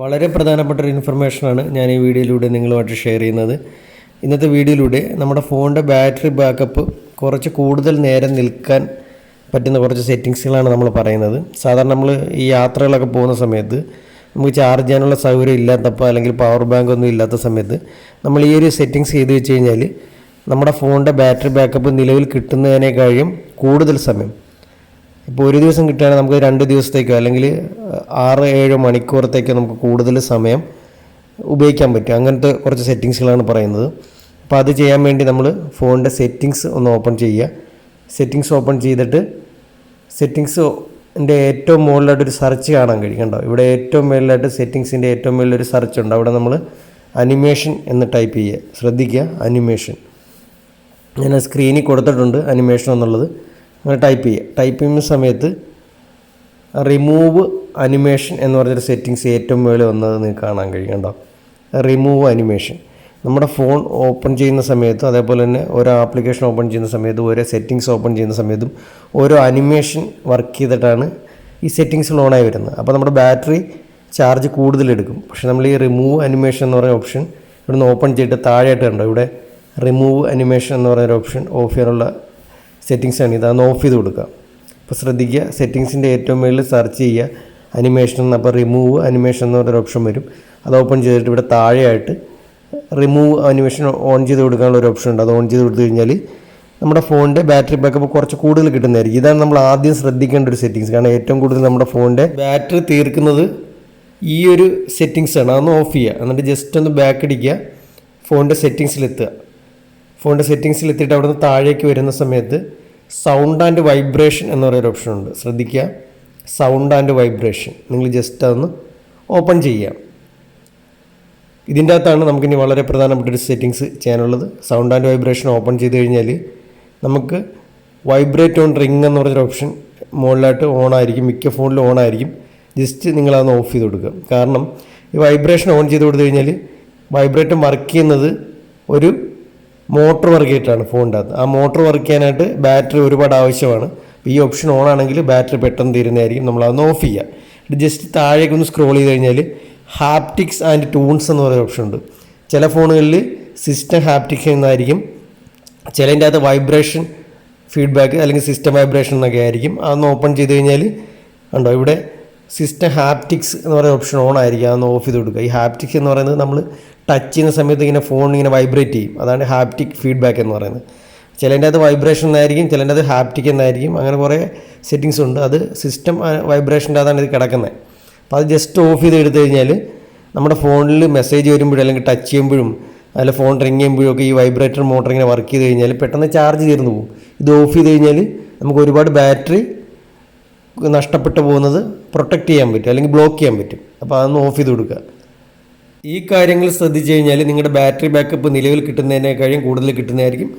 വളരെ പ്രധാനപ്പെട്ട ഒരു ഇൻഫർമേഷനാണ് ഞാൻ ഈ വീഡിയോയിലൂടെ നിങ്ങളുമായിട്ട് ഷെയർ ചെയ്യുന്നത്. ഇന്നത്തെ വീഡിയോയിലൂടെ നമ്മുടെ ഫോണിന്റെ ബാറ്ററി ബാക്കപ്പ് കുറച്ച് കൂടുതൽ നേരം നിൽക്കാൻ പറ്റുന്ന കുറച്ച് സെറ്റിങ്സുകളാണ് നമ്മൾ പറയുന്നത്. സാധാരണ നമ്മൾ ഈ യാത്രകളൊക്കെ പോകുന്ന സമയത്ത് നമുക്ക് ചാർജ് ചെയ്യാനുള്ള സൗകര്യം ഇല്ലാത്തപ്പോൾ അല്ലെങ്കിൽ പവർ ബാങ്ക് ഒന്നും ഇല്ലാത്ത സമയത്ത് നമ്മൾ ഈ ഒരു സെറ്റിങ്സ് ചെയ്ത് വെച്ച് കഴിഞ്ഞാൽ നമ്മുടെ ഫോണിന്റെ ബാറ്ററി ബാക്കപ്പ് നിലവിൽ കിട്ടുന്നതിനേക്കാളും കൂടുതൽ സമയം ഇപ്പോൾ ഒരു ദിവസം കിട്ടുകയാണെങ്കിൽ നമുക്ക് രണ്ട് ദിവസത്തേക്കോ അല്ലെങ്കിൽ ആറ് ഏഴ് മണിക്കൂറത്തേക്കോ നമുക്ക് കൂടുതൽ സമയം ഉപയോഗിക്കാൻ പറ്റും. അങ്ങനത്തെ കുറച്ച് സെറ്റിങ്സുകളാണ് പറയുന്നത്. അപ്പോൾ അത് ചെയ്യാൻ വേണ്ടി നമ്മൾ ഫോണിന്റെ സെറ്റിങ്സ് ഒന്ന് ഓപ്പൺ ചെയ്യുക. സെറ്റിങ്സ് ഓപ്പൺ ചെയ്തിട്ട് സെറ്റിങ്സ് എന്റെ ഏറ്റവും മുകളിലായിട്ട് ഒരു സെർച്ച് കാണാൻ കഴിയും. കണ്ടോ? ഇവിടെ ഏറ്റവും മുകളിലായിട്ട് സെറ്റിങ്സിന്റെ ഏറ്റവും മുകളിലൊരു സെർച്ച് ഉണ്ട്. അവിടെ നമ്മൾ അനിമേഷൻ എന്ന് ടൈപ്പ് ചെയ്യുക. ശ്രദ്ധിക്കുക അനിമേഷൻ ഞാൻ സ്ക്രീനിൽ കൊടുത്തിട്ടുണ്ട് അനിമേഷൻ എന്നുള്ളത്. അങ്ങനെ ടൈപ്പ് ചെയ്യുക ടൈപ്പ് ചെയ്യുന്ന സമയത്ത് റിമൂവ് അനിമേഷൻ എന്ന് പറഞ്ഞൊരു സെറ്റിങ്സ് ഏറ്റവും മുകളിൽ വന്നത് നിങ്ങൾക്ക് കാണാൻ കഴിയും കണ്ടോ? റിമൂവ് അനിമേഷൻ നമ്മുടെ ഫോൺ ഓപ്പൺ ചെയ്യുന്ന സമയത്തും അതേപോലെ തന്നെ ഓരോ ആപ്ലിക്കേഷൻ ഓപ്പൺ ചെയ്യുന്ന സമയത്തും ഓരോ സെറ്റിങ്സ് ഓപ്പൺ ചെയ്യുന്ന സമയത്തും ഓരോ അനിമേഷൻ വർക്ക് ചെയ്തിട്ടാണ് ഈ സെറ്റിങ്സ് ഓണായി വരുന്നത്. അപ്പോൾ നമ്മുടെ ബാറ്ററി ചാർജ് കൂടുതലെടുക്കും പക്ഷേ നമ്മൾ ഈ റിമൂവ് അനിമേഷൻ എന്ന് പറയുന്ന ഓപ്ഷൻ ഇവിടുന്ന് ഓപ്പൺ ചെയ്തിട്ട് താഴെയായിട്ട് കണ്ടോ? ഇവിടെ റിമൂവ് അനിമേഷൻ എന്ന് പറയുന്ന ഓപ്ഷൻ ഓഫ് ചെയ്യാനുള്ള സെറ്റിങ്സാണ് അന്ന് ഓഫ് ചെയ്ത് കൊടുക്കുക. അപ്പോൾ ശ്രദ്ധിക്കുക സെറ്റിങ്സിന്റെ ഏറ്റവും മുകളിൽ സെർച്ച് ചെയ്യുക. അനിമേഷൻ എന്ന് അപ്പോൾ റിമൂവ് അനിമേഷൻ എന്ന് പറഞ്ഞൊരു ഓപ്ഷൻ വരും. അത് ഓപ്പൺ ചെയ്തിട്ട് ഇവിടെ താഴെയായിട്ട് റിമൂവ് അനിമേഷൻ ഓൺ ചെയ്ത് കൊടുക്കാനുള്ള ഒരു ഓപ്ഷൻ ഉണ്ട്. അത് ഓൺ ചെയ്ത് കൊടുത്തു കഴിഞ്ഞാൽ നമ്മുടെ ഫോണിന്റെ ബാറ്ററി ബാക്കപ്പ് കുറച്ച് കൂടുതൽ കിട്ടുന്നതായിരിക്കും. ഇതാണ് നമ്മൾ ആദ്യം ശ്രദ്ധിക്കേണ്ട ഒരു സെറ്റിങ്സ് കാരണം ഏറ്റവും കൂടുതൽ നമ്മുടെ ഫോണിന്റെ ബാറ്ററി തീർക്കുന്നത് ഈ ഒരു സെറ്റിങ്സ് ആണ്. അതൊന്ന് ഓഫ് ചെയ്യുക. എന്നിട്ട് ജസ്റ്റ് ഒന്ന് ബാക്ക് അടിക്കുക ഫോണിന്റെ സെറ്റിങ്സിലെത്തുക ഫോണിന്റെ സെറ്റിങ്സിൽ എത്തിയിട്ട് അവിടുന്ന് താഴേക്ക് വരുന്ന സമയത്ത് സൗണ്ട് ആൻഡ് വൈബ്രേഷൻ എന്ന് പറയുന്ന ഓപ്ഷൻ ഉണ്ട്. ശ്രദ്ധിക്കുക. സൗണ്ട് ആൻഡ് വൈബ്രേഷൻ നിങ്ങൾ ജസ്റ്റ് അതൊന്ന് ഓപ്പൺ ചെയ്യുക. ഇതിന്റെ അകത്താണ് നമുക്കിനി വളരെ പ്രധാനപ്പെട്ട ഒരു സെറ്റിങ്സ് ചെയ്യാനുള്ളത്. സൗണ്ട് ആൻഡ് വൈബ്രേഷൻ ഓപ്പൺ ചെയ്ത് കഴിഞ്ഞാൽ നമുക്ക് വൈബ്രേറ്റ് ഓൺ റിംഗ് എന്ന് പറഞ്ഞൊരു ഓപ്ഷൻ മുകളിലായിട്ട് ഓൺ ആയിരിക്കും മിക്ക ഫോണിലും ഓൺ ആയിരിക്കും. ജസ്റ്റ് നിങ്ങളതൊന്ന് ഓഫ് ചെയ്ത് കൊടുക്കുക. കാരണം ഈ വൈബ്രേഷൻ ഓൺ ചെയ്ത് കൊടുത്തു കഴിഞ്ഞാൽ വൈബ്രേറ്റ് വർക്ക് ചെയ്യുന്നത് ഒരു മോട്ടർ വർക്ക് ചെയ്തിട്ടാണ് ഫോണിന്റെ അകത്ത് ആ മോട്ടർ വർക്ക് ചെയ്യാനായിട്ട് ബാറ്ററി ഒരുപാട് ആവശ്യമാണ്. ഈ ഓപ്ഷൻ ഓൺ ആണെങ്കിൽ ബാറ്ററി പെട്ടെന്ന് തീരുന്നതായിരിക്കും. നമ്മൾ അതൊന്ന് ഓഫ് ചെയ്യുക ജസ്റ്റ് താഴേക്ക് ഒന്ന് സ്ക്രോൾ ചെയ്ത് കഴിഞ്ഞാൽ ഹാപ്റ്റിക്സ് ആൻഡ് ടൂൺസ് എന്ന് പറയുന്ന ഓപ്ഷൻ ഉണ്ട്. ചില ഫോണുകളിൽ സിസ്റ്റം ഹാപ്റ്റിക്സ് എന്നായിരിക്കും. ചിലതിന്റെ അകത്ത് വൈബ്രേഷൻ ഫീഡ്ബാക്ക് അല്ലെങ്കിൽ സിസ്റ്റം വൈബ്രേഷൻ എന്നൊക്കെ ആയിരിക്കും. അതൊന്ന് ഓപ്പൺ ചെയ്ത് കഴിഞ്ഞാൽ ഉണ്ടോ ഇവിടെ സിസ്റ്റം ഹാപ്റ്റിക്സ് എന്ന് പറയുന്ന ഓപ്ഷൻ ഓൺ ആയിരിക്കും. അതൊന്ന് ഓഫ് ചെയ്ത് കൊടുക്കുക. ഈ ഹാപ്റ്റിക്സ് എന്ന് പറയുന്നത് നമ്മൾ ടച്ച് ചെയ്യുന്ന സമയത്ത് ഇങ്ങനെ ഫോൺ ഇങ്ങനെ വൈബ്രേറ്റ് ചെയ്യും. അതാണ് ഹാപ്റ്റിക് ഫീഡ്ബാക്ക് എന്ന് പറയുന്നത്. ചിലതിന്റെ അത് വൈബ്രേഷൻ എന്നായിരിക്കും ചിലതിന്റെ അത് ഹാപ്റ്റിക് എന്നായിരിക്കും അങ്ങനെ കുറേ സെറ്റിങ്സ് ഉണ്ട്. അത് സിസ്റ്റം വൈബ്രേഷന്റെ അതാണ് ഇത് കിടക്കുന്നത്. അപ്പോൾ അത് ജസ്റ്റ് ഓഫ് ചെയ്ത് എടുത്തു കഴിഞ്ഞാൽ നമ്മുടെ ഫോണിൽ മെസ്സേജ് വരുമ്പോഴും അല്ലെങ്കിൽ ടച്ച് ചെയ്യുമ്പോഴും അല്ല ഫോൺ റിങ് ചെയ്യുമ്പോഴും ഒക്കെ ഈ വൈബ്രേറ്റർ മോട്ടർ ഇങ്ങനെ വർക്ക് ചെയ്ത് കഴിഞ്ഞാൽ പെട്ടെന്ന് ചാർജ് തീർന്നു പോകും. ഇത് ഓഫ് ചെയ്ത് കഴിഞ്ഞാൽ നമുക്ക് ഒരുപാട് ബാറ്ററി നഷ്ടപ്പെട്ടു പോകുന്നത് പ്രൊട്ടക്റ്റ് ചെയ്യാൻ പറ്റും അല്ലെങ്കിൽ ബ്ലോക്ക് ചെയ്യാൻ പറ്റും. അപ്പോൾ അതൊന്ന് ഓഫ് ചെയ്ത് കൊടുക്കുക. ഈ കാര്യങ്ങൾ ശ്രദ്ധിച്ചു കഴിഞ്ഞാൽ നിങ്ങളുടെ ബാറ്ററി ബാക്കപ്പ് നിലവിൽ കിട്ടുന്നതിനേക്കാളും കൂടുതൽ കിട്ടുന്നതായിരിക്കും.